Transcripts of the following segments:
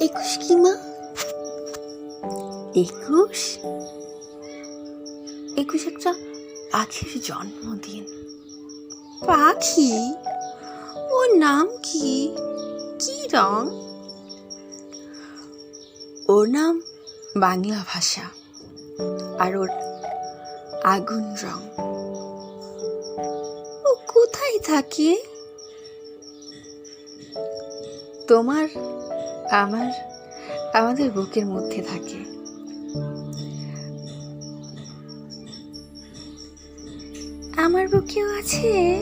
একুশ কি মা? একুশ? একুশ একটা পাখির জন্মদিন। পাখি? ওর নাম কি? কি রং? ওর নাম বাংলা ভাষা আর ওর আগুন রং। ও কোথায় থাকে? তোমার আমার, আমাদের বুকের মধ্যে থাকে। আমার বুকেও আছে।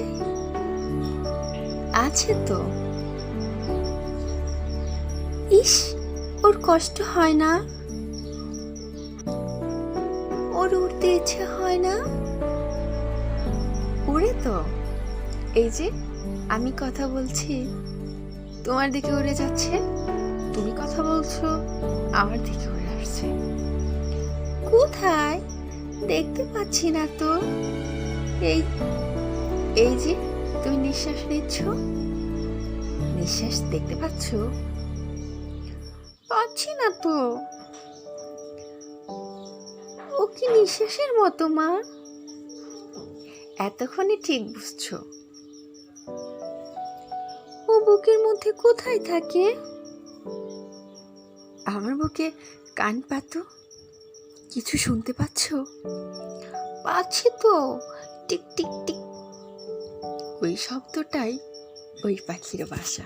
আছে তো। ইস, ওর কষ্ট হয় না? ওর উড়তে ইচ্ছে হয় না? উড়ে তো। এই যে, আমি কথা বলছি, তোমার দিকে উড়ে যাচ্ছে। কথা আমার দিকে উড়ে আসছে। কোথায়? দেখতে পাচ্ছি না তো। এই এই যে তুমি নিঃশ্বাস নিচ্ছ? নিঃশ্বাস দেখতে পাচ্ছ? পাচ্ছি না তো। ও কি নিঃশ্বাসের মতো, মা? এতক্ষণে ঠিক বুঝছ। ও বুকের মধ্যে কোথায় থাকে? আমার বুকে কান পাতো? কিছু শুনতে পাচ্ছ? পাচ্ছি তো। টিক টিক টিক। ওই শব্দটাই ওই পাখির বাসা